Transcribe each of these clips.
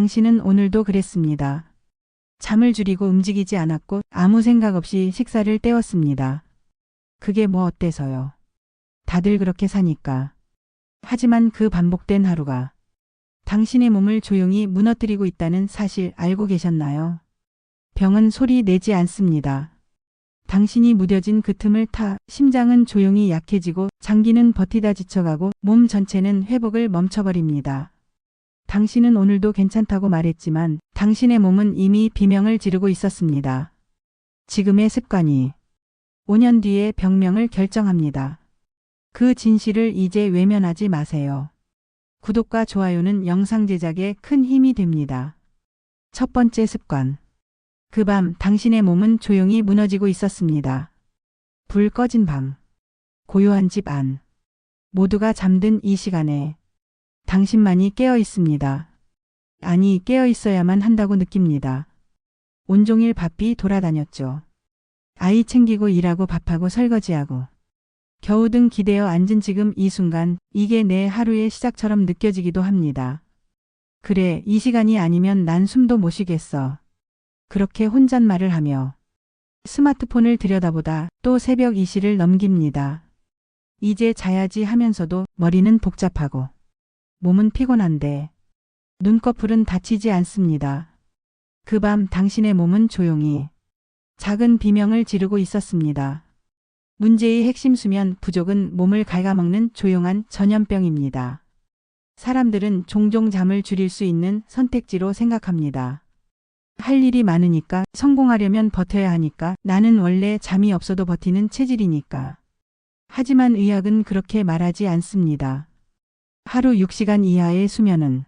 당신은 오늘도 그랬습니다. 잠을 줄이고 움직이지 않았고 아무 생각 없이 식사를 때웠습니다. 그게 뭐 어때서요? 다들 그렇게 사니까. 하지만 그 반복된 하루가 당신의 몸을 조용히 무너뜨리고 있다는 사실 알고 계셨나요? 병은 소리 내지 않습니다. 당신이 무뎌진 그 틈을 타 심장은 조용히 약해지고 장기는 버티다 지쳐가고 몸 전체는 회복을 멈춰버립니다. 당신은 오늘도 괜찮다고 말했지만 당신의 몸은 이미 비명을 지르고 있었습니다. 지금의 습관이 5년 뒤의 병명을 결정합니다. 그 진실을 이제 외면하지 마세요. 구독과 좋아요는 영상 제작에 큰 힘이 됩니다. 첫 번째 습관. 그 밤 당신의 몸은 조용히 무너지고 있었습니다. 불 꺼진 방. 고요한 집 안. 모두가 잠든 이 시간에 당신만이 깨어 있습니다. 아니, 깨어 있어야만 한다고 느낍니다. 온종일 바삐 돌아다녔죠. 아이 챙기고 일하고 밥하고 설거지하고. 겨우 등 기대어 앉은 지금 이 순간, 이게 내 하루의 시작처럼 느껴지기도 합니다. 그래, 이 시간이 아니면 난 숨도 못 쉬겠어. 그렇게 혼잣말을 하며 스마트폰을 들여다보다 또 새벽 2시를 넘깁니다. 이제 자야지 하면서도 머리는 복잡하고 몸은 피곤한데 눈꺼풀은 다치지 않습니다. 그 밤 당신의 몸은 조용히 작은 비명을 지르고 있었습니다. 문제의 핵심 수면 부족은 몸을 갉아먹는 조용한 전염병입니다. 사람들은 종종 잠을 줄일 수 있는 선택지로 생각합니다. 할 일이 많으니까 성공하려면 버텨야 하니까 나는 원래 잠이 없어도 버티는 체질이니까. 하지만 의학은 그렇게 말하지 않습니다. 하루 6시간 이하의 수면은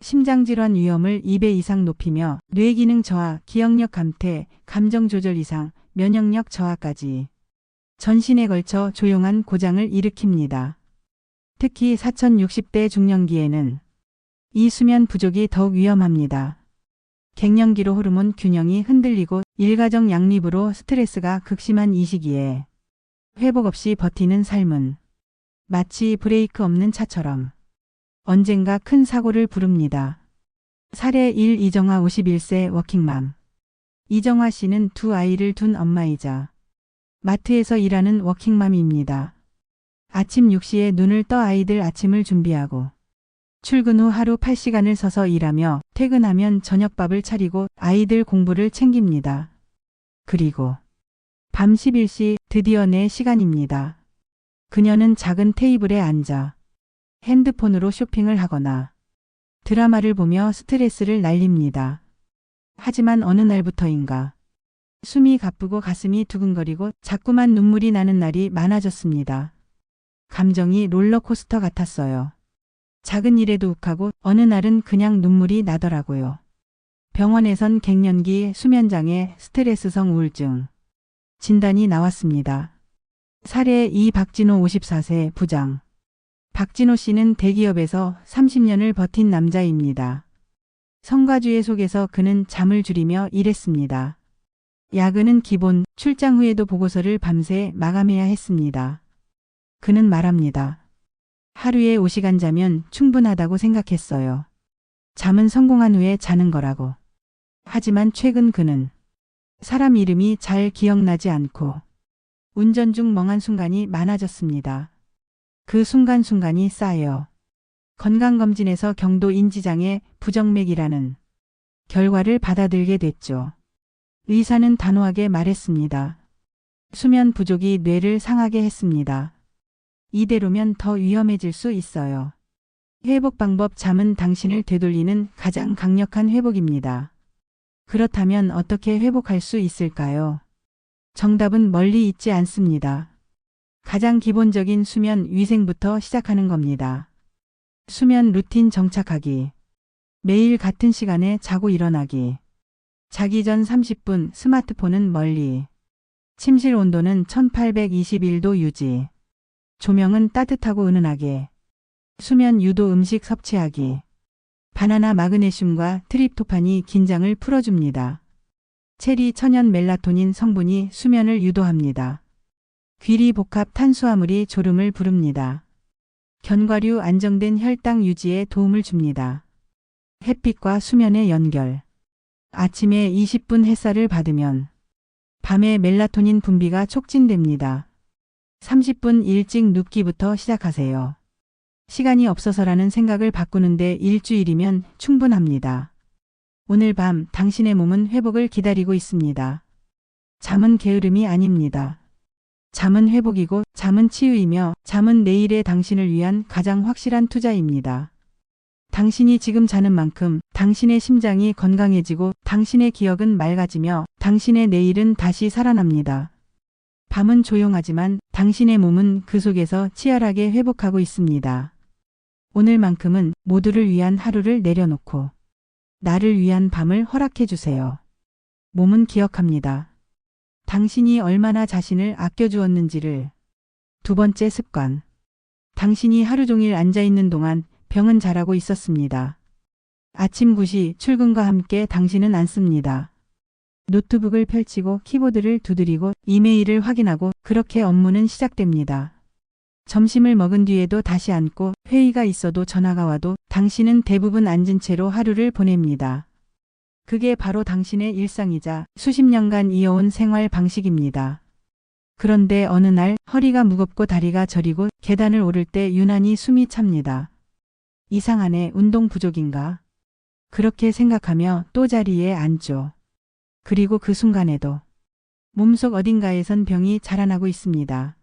심장질환 위험을 2배 이상 높이며 뇌기능 저하, 기억력 감퇴, 감정 조절 이상, 면역력 저하까지 전신에 걸쳐 조용한 고장을 일으킵니다. 특히 4060대 중년기에는 이 수면 부족이 더욱 위험합니다. 갱년기로 호르몬 균형이 흔들리고 일가정 양립으로 스트레스가 극심한 이 시기에 회복 없이 버티는 삶은 마치 브레이크 없는 차처럼 언젠가 큰 사고를 부릅니다. 사례 1 이정화 51세 워킹맘 이정화 씨는 두 아이를 둔 엄마이자 마트에서 일하는 워킹맘입니다. 아침 6시에 눈을 떠 아이들 아침을 준비하고 출근 후 하루 8시간을 서서 일하며 퇴근하면 저녁밥을 차리고 아이들 공부를 챙깁니다. 그리고 밤 11시 드디어 내 시간입니다. 그녀는 작은 테이블에 앉아 핸드폰으로 쇼핑을 하거나 드라마를 보며 스트레스를 날립니다. 하지만 어느 날부터인가 숨이 가쁘고 가슴이 두근거리고 자꾸만 눈물이 나는 날이 많아졌습니다. 감정이 롤러코스터 같았어요. 작은 일에도 욱하고 어느 날은 그냥 눈물이 나더라고요. 병원에선 갱년기 수면장애 스트레스성 우울증 진단이 나왔습니다. 사례 이 박진호 54세 부장. 박진호 씨는 대기업에서 30년을 버틴 남자입니다. 성과주의 속에서 그는 잠을 줄이며 일했습니다. 야근은 기본, 출장 후에도 보고서를 밤새 마감해야 했습니다. 그는 말합니다. 하루에 5시간 자면 충분하다고 생각했어요. 잠은 성공한 후에 자는 거라고. 하지만 최근 그는 사람 이름이 잘 기억나지 않고 운전 중 멍한 순간이 많아졌습니다. 그 순간순간이 쌓여 건강검진에서 경도 인지장애 부정맥이라는 결과를 받아들게 됐죠. 의사는 단호하게 말했습니다. 수면 부족이 뇌를 상하게 했습니다. 이대로면 더 위험해질 수 있어요. 회복 방법 잠은 당신을 되돌리는 가장 강력한 회복입니다. 그렇다면 어떻게 회복할 수 있을까요? 정답은 멀리 있지 않습니다. 가장 기본적인 수면 위생부터 시작하는 겁니다. 수면 루틴 정착하기. 매일 같은 시간에 자고 일어나기. 자기 전 30분 스마트폰은 멀리. 침실 온도는 1821도 유지. 조명은 따뜻하고 은은하게. 수면 유도 음식 섭취하기. 바나나 마그네슘과 트립토판이 긴장을 풀어줍니다. 체리 천연 멜라토닌 성분이 수면을 유도합니다. 귀리 복합 탄수화물이 졸음을 부릅니다. 견과류 안정된 혈당 유지에 도움을 줍니다. 햇빛과 수면의 연결. 아침에 20분 햇살을 받으면 밤에 멜라토닌 분비가 촉진됩니다. 30분 일찍 눕기부터 시작하세요. 시간이 없어서라는 생각을 바꾸는데 일주일이면 충분합니다. 오늘 밤 당신의 몸은 회복을 기다리고 있습니다. 잠은 게으름이 아닙니다. 잠은 회복이고 잠은 치유이며 잠은 내일의 당신을 위한 가장 확실한 투자입니다. 당신이 지금 자는 만큼 당신의 심장이 건강해지고 당신의 기억은 맑아지며 당신의 내일은 다시 살아납니다. 밤은 조용하지만 당신의 몸은 그 속에서 치열하게 회복하고 있습니다. 오늘만큼은 모두를 위한 하루를 내려놓고 나를 위한 밤을 허락해 주세요. 몸은 기억합니다. 당신이 얼마나 자신을 아껴주었는지를. 두 번째 습관. 당신이 하루 종일 앉아 있는 동안 병은 잘하고 있었습니다. 아침 9시 출근과 함께 당신은 앉습니다. 노트북을 펼치고 키보드를 두드리고 이메일을 확인하고 그렇게 업무는 시작됩니다. 점심을 먹은 뒤에도 다시 앉고 회의가 있어도 전화가 와도 당신은 대부분 앉은 채로 하루를 보냅니다. 그게 바로 당신의 일상이자 수십 년간 이어온 생활 방식입니다. 그런데 어느 날 허리가 무겁고 다리가 저리고 계단을 오를 때 유난히 숨이 찹니다. 이상하네 운동 부족인가? 그렇게 생각하며 또 자리에 앉죠. 그리고 그 순간에도 몸속 어딘가에선 병이 자라나고 있습니다.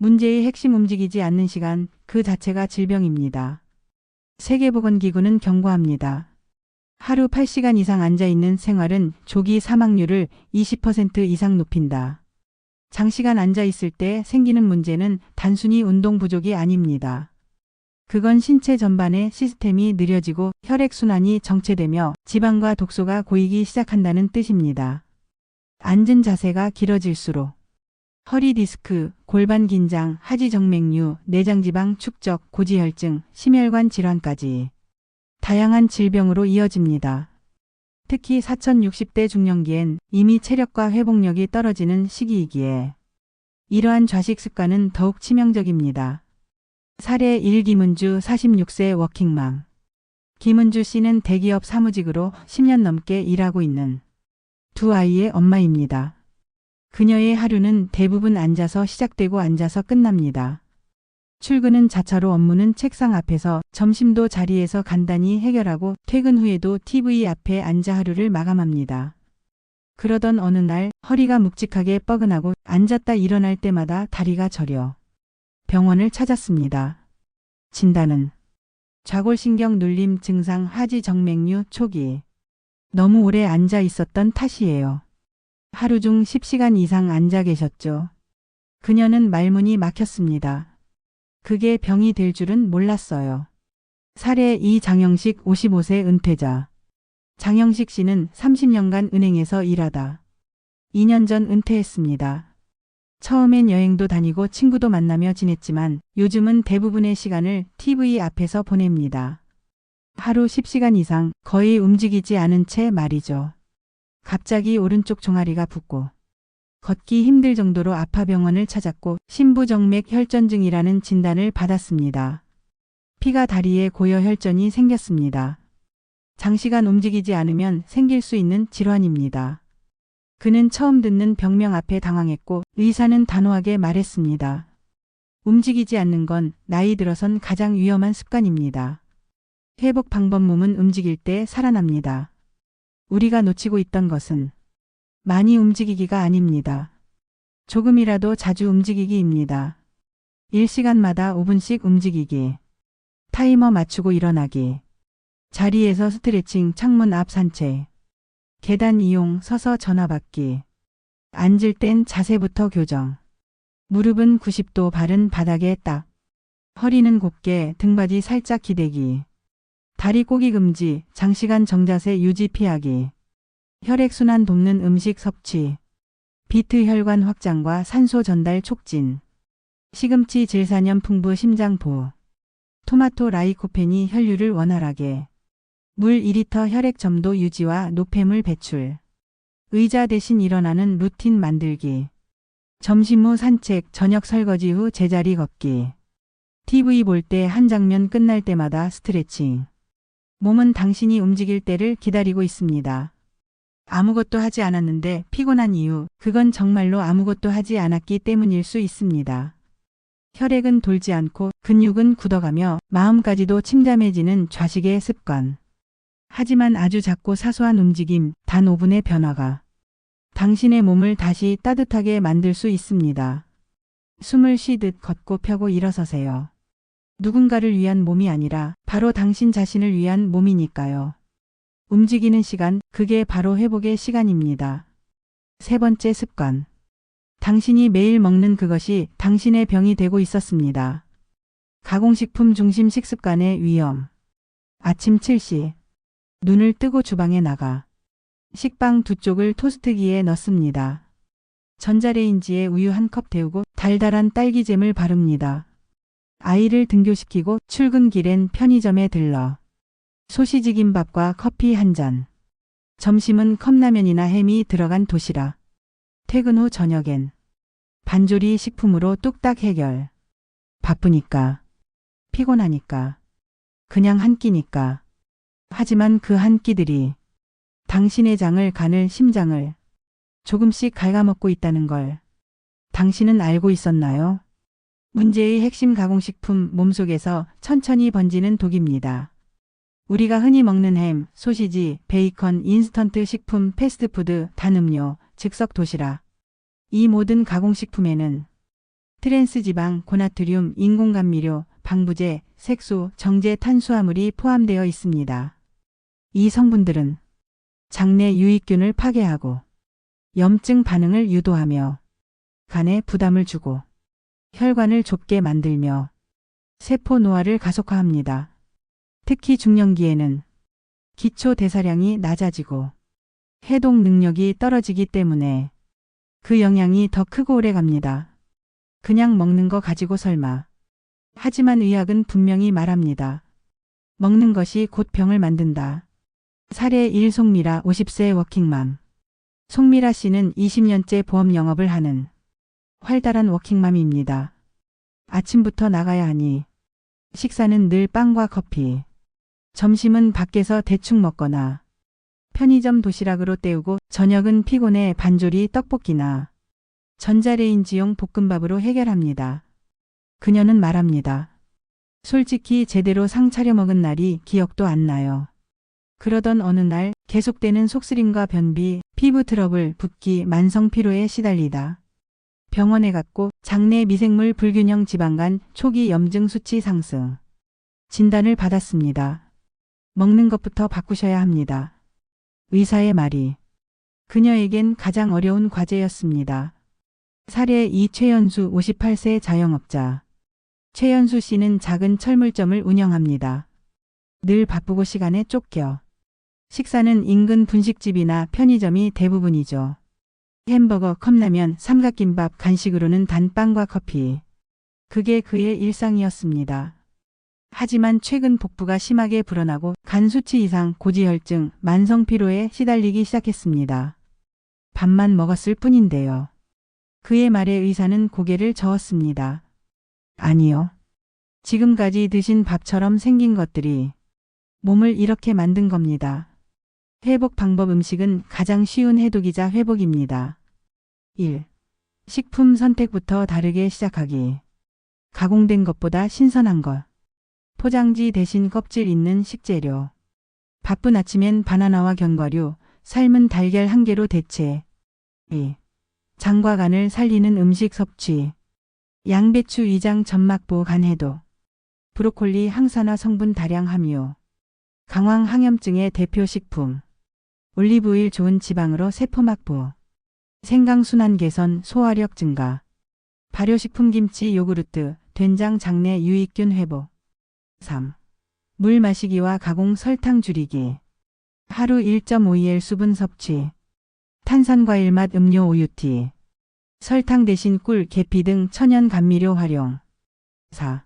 문제의 핵심 움직이지 않는 시간 그 자체가 질병입니다. 세계보건기구는 경고합니다. 하루 8시간 이상 앉아있는 생활은 조기 사망률을 20% 이상 높인다. 장시간 앉아있을 때 생기는 문제는 단순히 운동 부족이 아닙니다. 그건 신체 전반의 시스템이 느려지고 혈액순환이 정체되며 지방과 독소가 고이기 시작한다는 뜻입니다. 앉은 자세가 길어질수록 허리 디스크, 골반 긴장, 하지 정맥류, 내장 지방 축적, 고지혈증, 심혈관 질환까지 다양한 질병으로 이어집니다. 특히 4060대 중년기엔 이미 체력과 회복력이 떨어지는 시기이기에 이러한 좌식 습관은 더욱 치명적입니다. 사례 1 김은주 46세 워킹맘. 김은주 씨는 대기업 사무직으로 10년 넘게 일하고 있는 두 아이의 엄마입니다. 그녀의 하루는 대부분 앉아서 시작되고 앉아서 끝납니다. 출근은 자차로 업무는 책상 앞에서 점심도 자리에서 간단히 해결하고 퇴근 후에도 TV 앞에 앉아 하루를 마감합니다. 그러던 어느 날 허리가 묵직하게 뻐근하고 앉았다 일어날 때마다 다리가 저려 병원을 찾았습니다. 진단은 좌골신경 눌림 증상 하지 정맥류 초기. 너무 오래 앉아 있었던 탓이에요. 하루 중 10시간 이상 앉아 계셨죠. 그녀는 말문이 막혔습니다. 그게 병이 될 줄은 몰랐어요. 사례 이장영식 55세 은퇴자. 장영식 씨는 30년간 은행에서 일하다 2년 전 은퇴했습니다. 처음엔 여행도 다니고 친구도 만나며 지냈지만 요즘은 대부분의 시간을 TV 앞에서 보냅니다. 하루 10시간 이상 거의 움직이지 않은 채 말이죠. 갑자기 오른쪽 종아리가 붓고 걷기 힘들 정도로 아파 병원을 찾았고 심부정맥 혈전증이라는 진단을 받았습니다. 피가 다리에 고여 혈전이 생겼습니다. 장시간 움직이지 않으면 생길 수 있는 질환입니다. 그는 처음 듣는 병명 앞에 당황했고 의사는 단호하게 말했습니다. 움직이지 않는 건 나이 들어선 가장 위험한 습관입니다. 회복 방법 몸은 움직일 때 살아납니다. 우리가 놓치고 있던 것은 많이 움직이기가 아닙니다. 조금이라도 자주 움직이기입니다. 1시간마다 5분씩 움직이기. 타이머 맞추고 일어나기. 자리에서 스트레칭 창문 앞 산책. 계단 이용 서서 전화 받기. 앉을 땐 자세부터 교정. 무릎은 90도 바른 바닥에 딱. 허리는 곱게 등받이 살짝 기대기. 다리 꼬기 금지, 장시간 정자세 유지 피하기. 혈액순환 돕는 음식 섭취. 비트 혈관 확장과 산소 전달 촉진. 시금치 질산염 풍부 심장 보호. 토마토 라이코펜이 혈류를 원활하게. 물 2리터 혈액 점도 유지와 노폐물 배출. 의자 대신 일어나는 루틴 만들기. 점심 후 산책, 저녁 설거지 후 제자리 걷기. TV 볼 때 한 장면 끝날 때마다 스트레칭. 몸은 당신이 움직일 때를 기다리고 있습니다. 아무것도 하지 않았는데 피곤한 이유, 그건 정말로 아무것도 하지 않았기 때문일 수 있습니다. 혈액은 돌지 않고 근육은 굳어가며 마음까지도 침잠해지는 좌식의 습관. 하지만 아주 작고 사소한 움직임, 단 5분의 변화가 당신의 몸을 다시 따뜻하게 만들 수 있습니다. 숨을 쉬듯 걷고 펴고 일어서세요. 누군가를 위한 몸이 아니라 바로 당신 자신을 위한 몸이니까요. 움직이는 시간, 그게 바로 회복의 시간입니다. 세 번째 습관. 당신이 매일 먹는 그것이 당신의 병이 되고 있었습니다. 가공식품 중심 식습관의 위험. 아침 7시. 눈을 뜨고 주방에 나가. 식빵 두 쪽을 토스트기에 넣습니다. 전자레인지에 우유 한 컵 데우고 달달한 딸기잼을 바릅니다. 아이를 등교시키고 출근길엔 편의점에 들러 소시지 김밥과 커피 한 잔. 점심은 컵라면이나 햄이 들어간 도시락. 퇴근 후 저녁엔 반조리 식품으로 뚝딱 해결. 바쁘니까. 피곤하니까. 그냥 한 끼니까. 하지만 그 한 끼들이 당신의 장을 가늘 심장을 조금씩 갉아먹고 있다는 걸 당신은 알고 있었나요? 문제의 핵심 가공식품 몸속에서 천천히 번지는 독입니다. 우리가 흔히 먹는 햄, 소시지, 베이컨, 인스턴트 식품, 패스트푸드, 단음료, 즉석 도시락. 이 모든 가공식품에는 트랜스지방, 고나트륨, 인공감미료, 방부제, 색소, 정제 탄수화물이 포함되어 있습니다. 이 성분들은 장내 유익균을 파괴하고 염증 반응을 유도하며 간에 부담을 주고 혈관을 좁게 만들며 세포 노화를 가속화합니다. 특히 중년기에는 기초 대사량이 낮아지고 해독 능력이 떨어지기 때문에 그 영향이 더 크고 오래 갑니다. 그냥 먹는 거 가지고 설마. 하지만 의학은 분명히 말합니다. 먹는 것이 곧 병을 만든다. 사례 1 송미라 50세 워킹맘. 송미라 씨는 20년째 보험 영업을 하는 활달한 워킹맘입니다. 아침부터 나가야 하니 식사는 늘 빵과 커피. 점심은 밖에서 대충 먹거나 편의점 도시락으로 때우고 저녁은 피곤해 반조리 떡볶이나 전자레인지용 볶음밥으로 해결합니다. 그녀는 말합니다. 솔직히 제대로 상 차려 먹은 날이 기억도 안 나요. 그러던 어느 날 계속되는 속쓰림과 변비, 피부 트러블, 붓기, 만성 피로에 시달리다. 병원에 갔고 장내 미생물 불균형 지방간 초기 염증 수치 상승. 진단을 받았습니다. 먹는 것부터 바꾸셔야 합니다. 의사의 말이 그녀에겐 가장 어려운 과제였습니다. 사례 2 최연수 58세 자영업자. 최연수 씨는 작은 철물점을 운영합니다. 늘 바쁘고 시간에 쫓겨. 식사는 인근 분식집이나 편의점이 대부분이죠. 햄버거, 컵라면, 삼각김밥, 간식으로는 단빵과 커피. 그게 그의 일상이었습니다. 하지만 최근 복부가 심하게 불어나고 간 수치 이상 고지혈증, 만성 피로에 시달리기 시작했습니다. 밥만 먹었을 뿐인데요. 그의 말에 의사는 고개를 저었습니다. 아니요. 지금까지 드신 밥처럼 생긴 것들이 몸을 이렇게 만든 겁니다. 회복 방법 음식은 가장 쉬운 해독이자 회복입니다. 1. 식품 선택부터 다르게 시작하기. 가공된 것보다 신선한 것. 포장지 대신 껍질 있는 식재료. 바쁜 아침엔 바나나와 견과류, 삶은 달걀 한 개로 대체. 2. 장과 간을 살리는 음식 섭취. 양배추 위장 점막보 간 해독. 브로콜리 항산화 성분 다량 함유. 강황 항염증의 대표 식품. 올리브오일 좋은 지방으로 세포 확보. 생강순환 개선, 소화력 증가. 발효식품 김치 요구르트, 된장 장내 유익균 회복. 3. 물 마시기와 가공 설탕 줄이기. 하루 1.5ml 수분 섭취. 탄산과일 맛 음료 우유티. 설탕 대신 꿀, 계피 등 천연 감미료 활용. 4.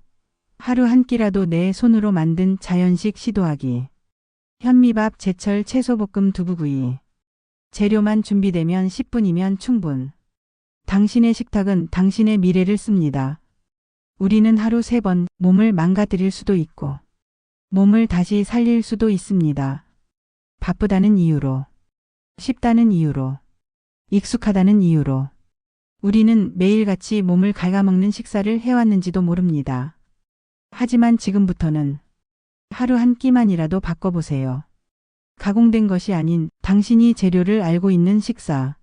하루 한 끼라도 내 손으로 만든 자연식 시도하기. 현미밥, 제철 채소볶음 두부구이. 재료만 준비되면 10분이면 충분. 당신의 식탁은 당신의 미래를 씁니다. 우리는 하루 세 번 몸을 망가뜨릴 수도 있고 몸을 다시 살릴 수도 있습니다. 바쁘다는 이유로, 쉽다는 이유로, 익숙하다는 이유로. 우리는 매일같이 몸을 갉아먹는 식사를 해왔는지도 모릅니다. 하지만 지금부터는 하루 한 끼만이라도 바꿔보세요. 가공된 것이 아닌 당신이 재료를 알고 있는 식사.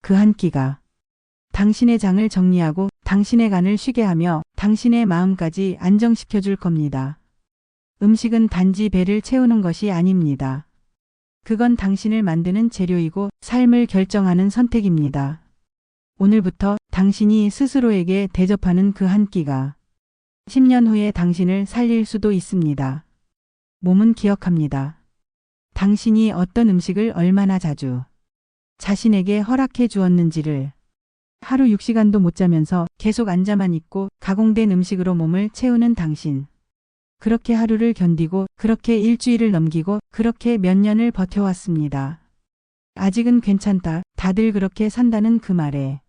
그 한 끼가 당신의 장을 정리하고 당신의 간을 쉬게 하며 당신의 마음까지 안정시켜 줄 겁니다. 음식은 단지 배를 채우는 것이 아닙니다. 그건 당신을 만드는 재료이고 삶을 결정하는 선택입니다. 오늘부터 당신이 스스로에게 대접하는 그 한 끼가 10년 후에 당신을 살릴 수도 있습니다. 몸은 기억합니다. 당신이 어떤 음식을 얼마나 자주 자신에게 허락해 주었는지를 하루 6시간도 못 자면서 계속 앉아만 있고 가공된 음식으로 몸을 채우는 당신. 그렇게 하루를 견디고 그렇게 일주일을 넘기고 그렇게 몇 년을 버텨왔습니다. 아직은 괜찮다. 다들 그렇게 산다는 그 말에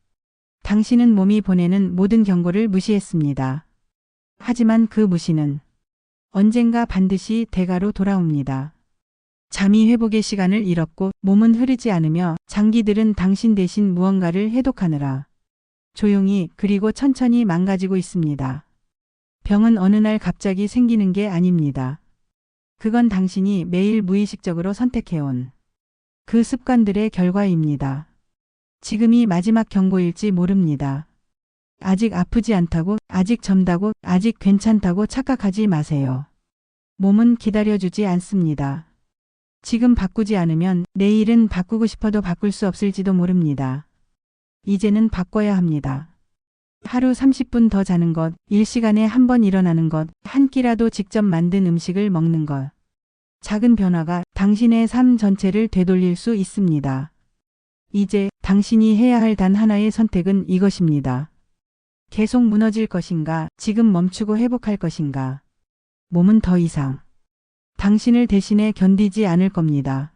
당신은 몸이 보내는 모든 경고를 무시했습니다. 하지만 그 무시는 언젠가 반드시 대가로 돌아옵니다. 잠이 회복의 시간을 잃었고 몸은 흐르지 않으며 장기들은 당신 대신 무언가를 해독하느라 조용히 그리고 천천히 망가지고 있습니다. 병은 어느 날 갑자기 생기는 게 아닙니다. 그건 당신이 매일 무의식적으로 선택해온 그 습관들의 결과입니다. 지금이 마지막 경고일지 모릅니다. 아직 아프지 않다고, 아직 젊다고, 아직 괜찮다고 착각하지 마세요. 몸은 기다려주지 않습니다. 지금 바꾸지 않으면 내일은 바꾸고 싶어도 바꿀 수 없을지도 모릅니다. 이제는 바꿔야 합니다. 하루 30분 더 자는 것, 1시간에 한 번 일어나는 것, 한 끼라도 직접 만든 음식을 먹는 것. 작은 변화가 당신의 삶 전체를 되돌릴 수 있습니다. 이제 당신이 해야 할 단 하나의 선택은 이것입니다. 계속 무너질 것인가, 지금 멈추고 회복할 것인가. 몸은 더 이상 당신을 대신해 견디지 않을 겁니다.